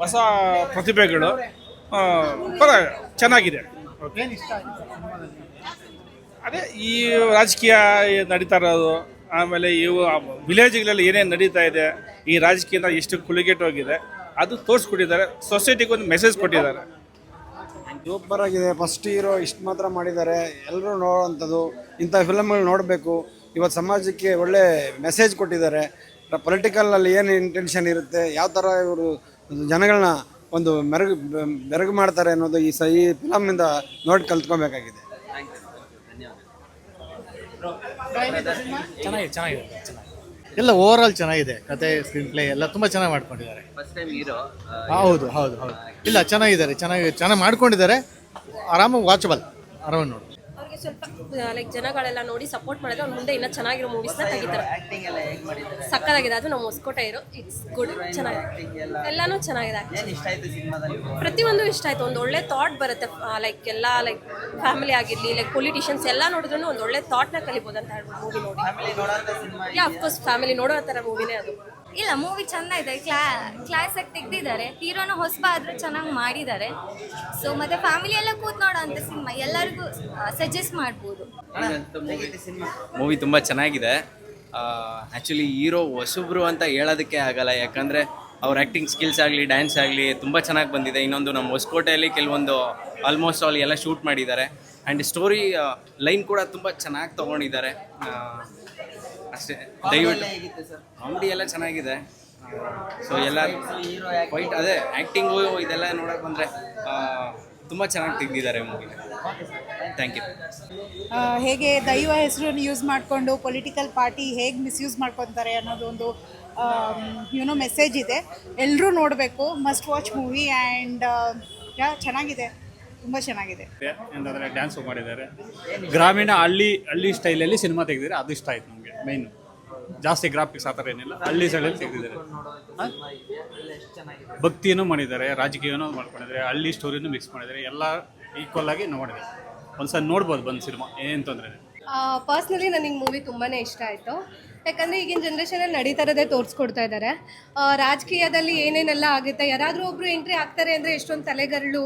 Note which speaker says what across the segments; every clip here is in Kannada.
Speaker 1: ಹೊಸ ಪ್ರತಿಭೆಗಳು. ಪರ ಚೆನ್ನಾಗಿದೆ.
Speaker 2: ಏನು ಇಷ್ಟ ಆಯ್ತು ಸಿನಿಮಾದಲ್ಲಿ?
Speaker 1: ಅದೇ ಈ ರಾಜಕೀಯ ನಡೀತಾ ಇರೋದು ಆಮೇಲೆ ಇವು ವಿಲೇಜ್ಗಳಲ್ಲಿ ಏನೇನು ನಡೀತಾ ಇದೆ ಈ ರಾಜಕೀಯದ ಎಷ್ಟು ಕುಲಿಗೆಟ್ಟೋಗಿದೆ ಅದು ತೋರಿಸ್ಕೊಟ್ಟಿದ್ದಾರೆ ಸೊಸೈಟಿಗೆ ಒಂದು ಮೆಸೇಜ್ ಕೊಟ್ಟಿದ್ದಾರೆ.
Speaker 3: ಸೂಪರ್ ಆಗಿದೆ ಫಸ್ಟ್ ಹೀರೋ ಇಷ್ಟು ಮಾತ್ರ ಮಾಡಿದ್ದಾರೆ. ಎಲ್ಲರೂ ನೋಡೋವಂಥದ್ದು ಇಂಥ ಫಿಲಮ್ಗಳು ನೋಡಬೇಕು. ಇವತ್ತು ಸಮಾಜಕ್ಕೆ ಒಳ್ಳೆ ಮೆಸೇಜ್ ಕೊಟ್ಟಿದ್ದಾರೆ. ಪೊಲಿಟಿಕಲ್ನಲ್ಲಿ ಏನು ಇಂಟೆನ್ಷನ್ ಇರುತ್ತೆ ಯಾವ ಥರ ಇವರು ಜನಗಳನ್ನ ಒಂದು ಮೆರಗು ಮೆರಗು ಮಾಡ್ತಾರೆ ಅನ್ನೋದು ಈ ಸ ಈ ಫಿಲಮ್ನಿಂದ ನೋಡಿ ಕಲ್ತ್ಕೊಬೇಕಾಗಿದೆ.
Speaker 2: ಚೆನ್ನಾಗಿದೆ ಚೆನ್ನಾಗಿದೆ ಚೆನ್ನಾಗಿದೆ. ಎಲ್ಲ ಓವರ್ ಆಲ್ ಚೆನ್ನಾಗಿದೆ ಕತೆ ಸ್ಕ್ರೀನ್ ಪ್ಲೇ ಎಲ್ಲ ತುಂಬ ಚೆನ್ನಾಗಿ ಮಾಡ್ಕೊಂಡಿದ್ದಾರೆ.
Speaker 4: ಫಸ್ಟ್ ಟೈಮ್ ಹೀರೋ
Speaker 2: ಹೌದು ಹೌದು ಹೌದು. ಇಲ್ಲ ಚೆನ್ನಾಗಿದ್ದಾರೆ ಚೆನ್ನಾಗಿ ಚೆನ್ನಾಗಿ ಮಾಡ್ಕೊಂಡಿದ್ದಾರೆ. ಆರಾಮಾಗಿ ವಾಚಬಲ್ ಆರಾಮಾಗಿ ನೋಡಿ.
Speaker 5: ಅವ್ರಿಗೆ ಸ್ವಲ್ಪ ಲೈಕ್ ಜನಗಳೆಲ್ಲ ನೋಡಿ ಸಪೋರ್ಟ್ ಮಾಡಿದ್ರೆ ಅವ್ರು ಮುಂದೆ ಇನ್ನೂ ಚೆನ್ನಾಗಿರೋ ಮೂವೀಸ್ನ ತೆಗಿತಾರೆ.
Speaker 4: ಆಕ್ಟಿಂಗ್ ಎಲ್ಲ ಹೇಗೆ ಮಾಡಿದ್ದಾರೆ?
Speaker 5: ಸಕ್ಕದಾಗಿದೆ. ಅದು ನಮ್ಮ ಹೊಸಕೋಟೆ ಇರೋ ಇಟ್ಸ್ ಗುಡ್ ಚೆನ್ನಾಗಿದೆ ಎಲ್ಲಾನು ಚೆನ್ನಾಗಿದೆ
Speaker 4: ಏನ್ ಇಷ್ಟ ಆಯ್ತು ಸಿನಿಮಾದಲ್ಲಿ?
Speaker 5: ಪ್ರತಿಯೊಂದು ಇಷ್ಟ ಆಯ್ತು. ಒಂದು ಒಳ್ಳೆ ಥಾಟ್ ಬರುತ್ತೆ ಲೈಕ್ ಎಲ್ಲ ಲೈಕ್ ಫ್ಯಾಮಿಲಿ ಆಗಿರಲಿ ಲೈಕ್ ಪೊಲಿಟಿಷಿಯನ್ಸ್ ಎಲ್ಲ ನೋಡಿದ್ರು ಒಂದು ಒಳ್ಳೆ ಥಾಟ್ನ ಕಲಿಬೋದು ಅಂತ ಹೇಳ್ಬೋದು ಮೂವಿ ನೋಡಿ.
Speaker 4: Family ನೋಡೋಂಥ cinema
Speaker 5: yeah of course family ನೋಡೋ ಥರ ಮೂವಿನೇ ಅದು.
Speaker 6: ಇಲ್ಲ ಮೂವಿ ಚೆಂದ ಇದೆ. ಕ್ಲಾ ಕ್ಲಾಸ್ ಆಗಿ ತೆಗ್ದಿದ್ದಾರೆ. ಹೀರೋನ ಹೊಸಬ ಆದ್ರೂ ಚೆನ್ನಾಗಿ ಮಾಡಿದ್ದಾರೆ. ಸೊ ಮತ್ತೆ ಫ್ಯಾಮಿಲಿ ಎಲ್ಲ ಕೂತ್ ನೋಡೋ ಅಂತ ಸಿನಿಮಾ ಎಲ್ಲರಿಗೂ ಸಜೆಸ್ಟ್ ಮಾಡ್ಬೋದು.
Speaker 7: ಮೂವಿ ತುಂಬ ಚೆನ್ನಾಗಿದೆ. ಆ್ಯಕ್ಚುಲಿ ಹೀರೋ ಹೊಸಬ್ರು ಅಂತ ಹೇಳೋದಕ್ಕೆ ಆಗಲ್ಲ. ಯಾಕಂದರೆ ಅವ್ರ ಆ್ಯಕ್ಟಿಂಗ್ ಸ್ಕಿಲ್ಸ್ ಆಗಲಿ ಡ್ಯಾನ್ಸ್ ಆಗಲಿ ತುಂಬ ಚೆನ್ನಾಗಿ ಬಂದಿದೆ. ಇನ್ನೊಂದು ನಮ್ಮ ಹೊಸಕೋಟೆಯಲ್ಲಿ ಕೆಲವೊಂದು ಆಲ್ಮೋಸ್ಟ್ ಆಲ್ ಎಲ್ಲ ಶೂಟ್ ಮಾಡಿದ್ದಾರೆ. ಆ್ಯಂಡ್ ಸ್ಟೋರಿ ಲೈನ್ ಕೂಡ ತುಂಬ ಚೆನ್ನಾಗಿ ತೊಗೊಂಡಿದ್ದಾರೆ. ಅಷ್ಟೇ. ದಯವಿಟ್ಟು
Speaker 4: ಸರ್?
Speaker 7: ಕಾಮಿಡಿ ಎಲ್ಲ ಚೆನ್ನಾಗಿದೆ. ಸೊ ಎಲ್ಲ
Speaker 4: ಹೀರೋ
Speaker 7: ವೈಟ್ ಅದೇ ಆ್ಯಕ್ಟಿಂಗು ಇದೆಲ್ಲ ನೋಡೋಕೆ ಬಂದರೆ ತುಂಬ ಚೆನ್ನಾಗಿ ತೆಗೆದಿದ್ದಾರೆ ಮೂವಿನ ಥ್ಯಾಂಕ್ ಯು
Speaker 8: ಹೇಗೆ ದೈವ ಹೆಸರನ್ನು ಯೂಸ್ ಮಾಡಿಕೊಂಡು ಪೊಲಿಟಿಕಲ್ ಪಾರ್ಟಿ ಹೇಗೆ ಮಿಸ್ಯೂಸ್ ಮಾಡ್ಕೊತಾರೆ ಅನ್ನೋದೊಂದು ಯುನೋ ಮೆಸೇಜ್ ಇದೆ. ಎಲ್ಲರೂ ನೋಡಬೇಕು must watch movie and yeah ಚೆನ್ನಾಗಿದೆ. ತುಂಬ ಚೆನ್ನಾಗಿದೆ.
Speaker 9: ಏನಂದರೆ ಡ್ಯಾನ್ಸು ಮಾಡಿದ್ದಾರೆ. ಗ್ರಾಮೀಣ ಹಳ್ಳಿ ಹಳ್ಳಿ ಸ್ಟೈಲಲ್ಲಿ ಸಿನಿಮಾ ತೆಗೆದಿದ್ದಾರೆ. ಅದು ಇಷ್ಟ ಆಯ್ತು ನಮಗೆ ಮೈನು ಜಾಸ್ತಿ ಗ್ರಾಫಿಕ್ಸ್ ಆ ಥರ ಏನಿಲ್ಲ. ಹಳ್ಳಿ ಸೈಡಲ್ಲಿ ತೆಗೆದಿದ್ದಾರೆ. ಭಕ್ತಿಯನ್ನು ಮಾಡಿದ್ದಾರೆ ರಾಜಕೀಯನೂ ಮಾಡ್ಕೊಂಡಿದ್ದಾರೆ ಹಳ್ಳಿ ಸ್ಟೋರಿನೂ ಮಿಕ್ಸ್ ಮಾಡಿದ್ದಾರೆ. ಎಲ್ಲ ಈಕ್ವಲ್ ಆಗಿ ನೋಡಿದೆ. ಒಂದ್ಸಲ ನೋಡ್ಬೋದು ಬಂದು ಸಿನಿಮಾ ಏನು ತೊಂದರೆ
Speaker 5: ಪರ್ಸ್ನಲಿ ನನಗೆ ಮೂವಿ ತುಂಬಾ ಇಷ್ಟ ಆಯಿತು. ಯಾಕಂದರೆ ಈಗಿನ ಜನ್ರೇಷನಲ್ಲಿ ನಡೀತಾ ಇರೋದೇ ತೋರಿಸ್ಕೊಡ್ತಾ ಇದ್ದಾರೆ ರಾಜಕೀಯದಲ್ಲಿ ಏನೇನೆಲ್ಲ ಆಗುತ್ತೆ ಯಾರಾದರೂ ಒಬ್ಬರು ಎಂಟ್ರಿ ಆಗ್ತಾರೆ ಅಂದರೆ ಎಷ್ಟೊಂದು ತಲೆಗರಳು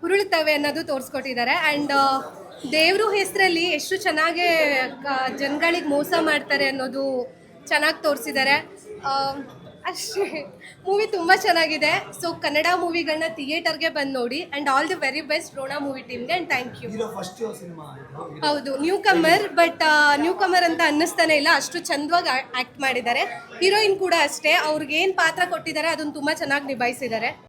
Speaker 5: ಹುರುಳುತ್ತವೆ ಅನ್ನೋದು ತೋರಿಸ್ಕೊಟ್ಟಿದ್ದಾರೆ. ಆ್ಯಂಡ್ ದೇವ್ರ ಹೆಸರಲ್ಲಿ ಎಷ್ಟು ಚೆನ್ನಾಗಿ ಜನಗಳಿಗೆ ಮೋಸ ಮಾಡ್ತಾರೆ ಅನ್ನೋದು ಚೆನ್ನಾಗಿ ತೋರಿಸಿದ್ದಾರೆ ಅಷ್ಟೇ. ಮೂವಿ ತುಂಬ ಚೆನ್ನಾಗಿದೆ. ಸೊ ಕನ್ನಡ ಮೂವಿಗಳನ್ನ ಥಿಯೇಟರ್ಗೆ ಬಂದು ನೋಡಿ and all the very best Rona movie ಟೀಮ್ಗೆ ಆ್ಯಂಡ್ ಥ್ಯಾಂಕ್ ಯು ಹೌದು newcomer but newcomer ಅಂತ ಅನ್ನಿಸ್ತಾನೆ ಇಲ್ಲ. ಅಷ್ಟು ಚಂದವಾಗಿ ಆ್ಯಕ್ಟ್ ಮಾಡಿದ್ದಾರೆ. ಹೀರೋಯಿನ್ ಕೂಡ ಅಷ್ಟೇ. ಅವ್ರಿಗೆ ಏನು ಪಾತ್ರ ಕೊಟ್ಟಿದ್ದಾರೆ ಅದನ್ನು ತುಂಬ ಚೆನ್ನಾಗಿ ನಿಭಾಯಿಸಿದ್ದಾರೆ.